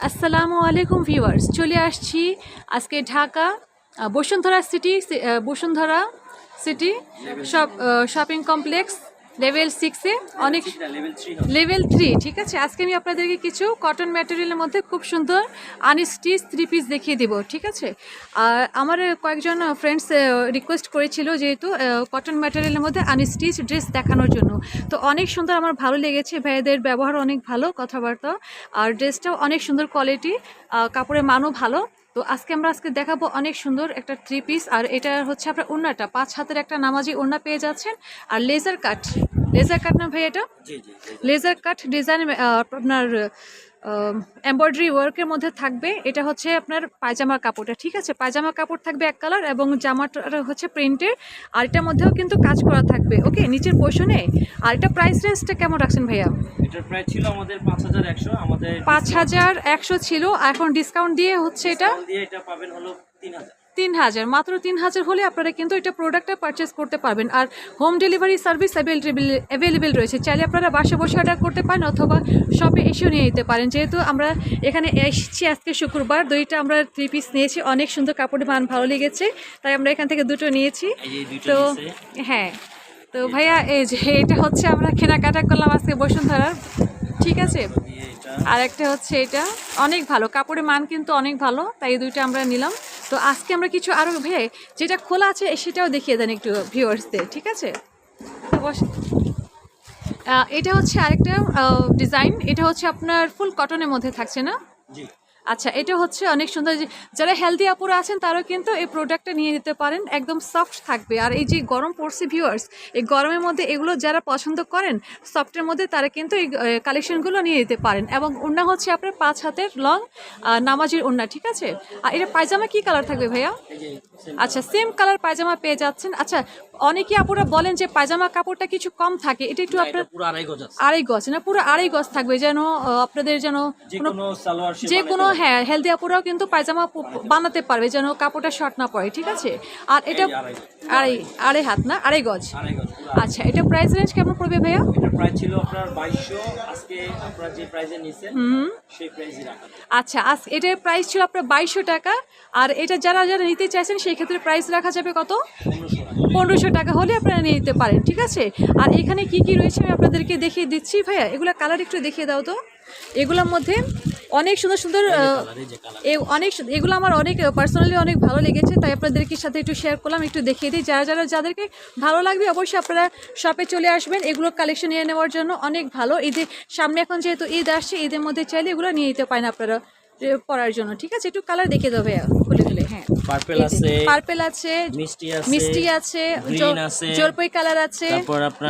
আসসালামু আলাইকুম ভিউয়ার্স চলে আসছি আজকে Dhaka Bashundhara city Bashundhara city shop complex level সিক্সে অনেক লেভেল থ্রি ঠিক আছে? আজকে আমি আপনাদেরকে কিছু কটন ম্যাটেরিয়ালের মধ্যে খুব সুন্দর আনস্টিচ থ্রি পিস দেখিয়ে দেবো ঠিক আছে? আর আমার কয়েকজন ফ্রেন্ডস রিকোয়েস্ট করেছিল যেহেতু কটন ম্যাটেরিয়ালের মধ্যে আনস্টিচ ড্রেস দেখানোর জন্য। তো অনেক সুন্দর আমার ভালো লেগেছে ভাইয়াদের ব্যবহার অনেক ভালো কথাবার্তা। আর ড্রেসটাও অনেক সুন্দর কোয়ালিটি কাপড়ের মানও ভালো। তো আজকে আমরা আজকে দেখাবো অনেক সুন্দর একটা থ্রি পিস আর এটা হচ্ছে আপনার ওড়নাটা। পাঁচ হাতের একটা নামাজি ওড়না পেয়ে যাচ্ছেন। আর লেজার কাট লেজার কাট না ভাই এটা? লেজার কাট ডিজাইন আপনার এমব্রয়ডারি ওয়ার্কের মধ্যে থাকবে। এটা হচ্ছে আপনার পায়জামা কাপড়টা ঠিক আছে? পায়জামা কাপড় থাকবে এক কালার এবং জামাটা হচ্ছে প্রিন্টের আর এটার মধ্যেও কিন্তু কাজ করা থাকবে ওকে নিচের পোর্শনে আর এটা প্রাইস রেঞ্জটা কেমন রাখছেন ভাইয়া? এটার প্রাইস ছিল আমাদের পাঁচ হাজার একশো আমাদের পাঁচ হাজার একশো ছিল। এখন ডিসকাউন্ট দিয়ে হচ্ছে এটা? দিয়ে এটা পাবেন হলো তিন হাজার। তিন হাজার মাত্র তিন হাজার হলে আপনারা কিন্তু এটা প্রোডাক্টটা পারচেস করতে পারবেন। আর home delivery service available available রয়েছে। চাইলে আপনারা বাসে বসে অর্ডার করতে পারেন অথবা শপে এসেও নিয়ে নিতে পারেন। যেহেতু আমরা এখানে এসেছি আজকে শুক্রবার দুইটা আমরা থ্রি পিস নিয়েছি। অনেক সুন্দর কাপড়ের মান ভালো লেগেছে তাই আমরা এখান থেকে দুটো নিয়েছি। তো হ্যাঁ তো ভাইয়া এই যে এটা হচ্ছে আমরা কেনাকাটা করলাম আজকে বসুন্ধরার ঠিক আছে? আর একটা হচ্ছে এটা। অনেক ভালো। কাপড়ের মান কিন্তু অনেক ভালো তাই এই দুইটা আমরা নিলাম। তো আজকে আমরা কিছু আরও ভে যেটা খোলা আছে, সেটাও দেখিয়ে দেন একটু ভিউয়ার্সদের ঠিক আছে? এটা হচ্ছে আরেকটা ডিজাইন এটা হচ্ছে আপনার ফুল কটনের মধ্যে থাকছে না? আচ্ছা এটা হচ্ছে অনেক সুন্দর যে যারা হেলদি আপুরা আছেন তারাও কিন্তু এই প্রোডাক্টটা নিয়ে নিতে পারেন। একদম সফট থাকবে। আর এই যে গরম পড়ছে ভিউয়ার্স এই গরমের মধ্যে এগুলো যারা পছন্দ করেন সফটের মধ্যে তারা কিন্তু এই কালেকশনগুলো নিয়ে নিতে পারেন। এবং ওড়না হচ্ছে আপনার পাঁচ হাতের লং নামাজির ওড়না ঠিক আছে? আর এটা পায়জামা কি কালার থাকবে ভাইয়া? আচ্ছা সেম কালার পায়জামা পেয়ে যাচ্ছেন। আচ্ছা অনেকে আপুরা বলেন যে পায়জামা কাপড়টা কিছু কম থাকে এটা একটু আপনার পুরো আড়াই গজ আড়াই গজ না পুরো আড়াই গজ থাকবে যেন আপনাদের যেন যে কোনো। হ্যাঁ হেলদি আপুরাও কিন্তু পায়জামা বানাতে পারবে যেন কাপড়টা শর্ট না পড়ে ঠিক আছে? আর এটা আড়াই। আড়াই হাত না আড়াই গজ। আড়াই গজ। আচ্ছা এটা প্রাইস রেঞ্জ কেমন পড়বে ভাইয়া? এটা প্রাইস ছিল আপনার বাইশশো আজকে আপনারা যে প্রাইসে নিছেন হুম। সেই প্রাইসই রাখা আচ্ছা আজ এটার প্রাইস ছিল আপনার বাইশশো টাকা আর এটা যারা যারা নিতে চাইছেন সেই ক্ষেত্রে প্রাইস রাখা যাবে কত? পনেরোশো টাকা। পনেরোশো টাকা হলে আপনারা নিয়ে নিতে পারেন ঠিক আছে? আর এখানে কি কি রয়েছে আমি আপনাদেরকে দেখিয়ে দিচ্ছি ভাইয়া এগুলো কালার একটু দেখিয়ে দাও তো। এগুলোর মধ্যে অনেক সুন্দর সুন্দর অনেক এগুলো আমার অনেক পার্সোনালি অনেক ভালো লেগেছে তাই আপনাদেরকে সাথে একটু শেয়ার করলাম একটু দেখিয়ে দিই। যারা যারা যাদেরকে ভালো লাগবে অবশ্যই আপনারা শপে চলে আসবেন। এগুলো কালেকশন নিয়ে নেওয়ার জন্য অনেক ভালো। ঈদে সামনে এখন যেহেতু ঈদ আসছে ঈদের মধ্যে চাইলে এগুলো নিয়ে নিতে পারেন আপনারা পড়ার পরার জন্য। ঠিক আছে একটু কালার দেখে দেবে খুলে হ্যাঁ। পার্পেল আছে পার্পেল আছে মিষ্টি আছে মিষ্টি জলপাই কালার আছে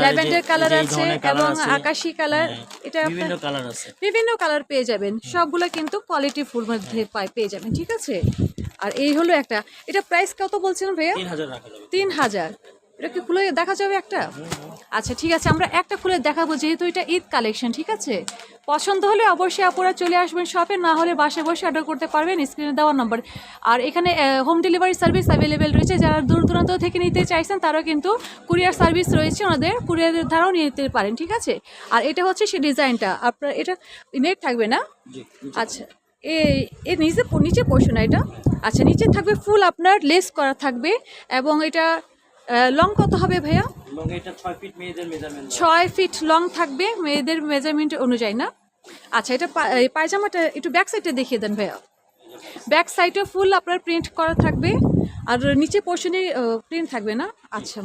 ল্যাভেন্ডার কালার আছে এবং আকাশি কালার হ্যাঁ, এটা বিভিন্ন কালার আছে। বিভিন্ন কালার পেয়ে যাবেন। সবগুলো কিন্তু কোয়ালিটি ফুল মধ্যে পেয়ে যাবেন ঠিক আছে? আর এই হলো একটা এটা প্রাইস কত বলছেন ভাইয়া? তিন হাজার তিন হাজার। এটা কি খুলে দেখা যাবে একটা? আচ্ছা ঠিক আছে আমরা একটা খুলে দেখাবো যেহেতু এটা ঈদ কালেকশন ঠিক আছে? পছন্দ হলে অবশ্যই আপনারা চলে আসবেন শপে না হলে বাসে বসে অর্ডার করতে পারবেন স্ক্রিনে দেওয়া নম্বর আর এখানে হোম ডেলিভারি সার্ভিস অ্যাভেলেবেল রয়েছে যারা দূর দূরান্ত থেকে নিতে চাইছেন তারাও কিন্তু কুরিয়ার সার্ভিস রয়েছে ওনাদের কুরিয়ারের দ্বারাও নিয়ে নিতে পারেন ঠিক আছে? আর এটা হচ্ছে সেই ডিজাইনটা আপনার এটা নেট থাকবে না? আচ্ছা এর নিচে নিচে পোর্শন এটা? আচ্ছা নিচে থাকবে ফুল আপনার লেস করা থাকবে এবং এটা লং কত হবে ভাইয়া? ছয় ফিট লং থাকবে মেয়েদের মেজারমেন্ট অনুযায়ী না? আচ্ছা এটা পায়জামাটা একটু ব্যাক সাইডে দেখিয়ে দেন ভাইয়া। ব্যাক সাইডে ফুল আপনার প্রিন্ট করা থাকবে আর নিচে পোর্শনে প্রিন্ট থাকবে না? আচ্ছা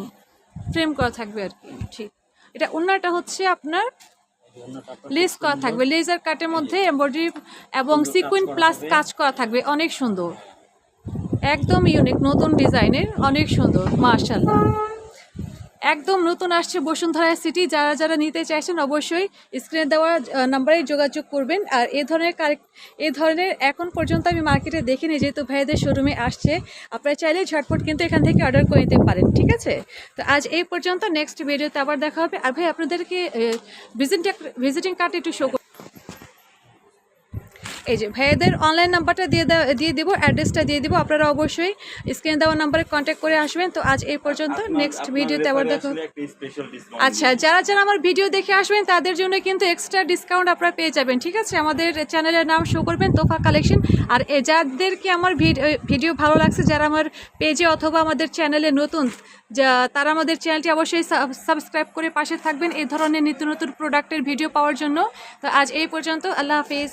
ফ্রেম করা থাকবে আর কি ঠিক। এটা অন্যটা হচ্ছে আপনার লেস করা থাকবে লেজার কাটের মধ্যে এমব্রয়ডারি এবং সিকুইন প্লাস কাজ করা থাকবে অনেক সুন্দর। একদম ইউনিক নতুন ডিজাইনের, অনেক সুন্দর মার্শাল্লাহ একদম নতুন আসছে বসুন্ধরা সিটি যারা যারা নিতে চাইছেন অবশ্যই স্ক্রিনে দেওয়া নাম্বারে যোগাযোগ করবেন। আর এ ধরনের কারেক্ট এ ধরনের এখন পর্যন্ত আমি মার্কেটে দেখিনি, যেহেতু ভাইদের শোরুমে আসছে। আপনারা চাইলে ঝটপট কিন্তু এখান থেকে অর্ডার করে নিতে পারেন, ঠিক আছে? তো আজ এই পর্যন্ত নেক্সট ভিডিওতে আবার দেখা হবে। আর ভাই, আপনাদেরকে ভিজিটিং ভিজিটিং কার্ড একটু শো এই যে ভাইয়াদের অনলাইন নাম্বারটা দিয়ে দেওয়া দিয়ে দেবো অ্যাড্রেসটা দিয়ে দেবো। আপনারা অবশ্যই স্ক্রিনে দেওয়া নাম্বারে কন্ট্যাক্ট করে আসবেন। তো আজ এই পর্যন্ত নেক্সট ভিডিওতে আবার দেখো আচ্ছা যারা যারা আমার ভিডিও দেখে আসবেন তাদের জন্য কিন্তু এক্সট্রা ডিসকাউন্ট আপনারা পেয়ে যাবেন ঠিক আছে? আমাদের চ্যানেলের নাম শো করবেন তোফা কালেকশন আর এ যাদেরকে আমার ভিডিও ভালো লাগছে যারা আমার পেজে অথবা আমাদের চ্যানেলে নতুন যা তারা আমাদের চ্যানেলটি অবশ্যই সাবস্ক্রাইব করে পাশে থাকবেন এই ধরনের নিত্য নতুন প্রোডাক্টের ভিডিও পাওয়ার জন্য। তো আজ এই পর্যন্ত আল্লাহ হাফিজ।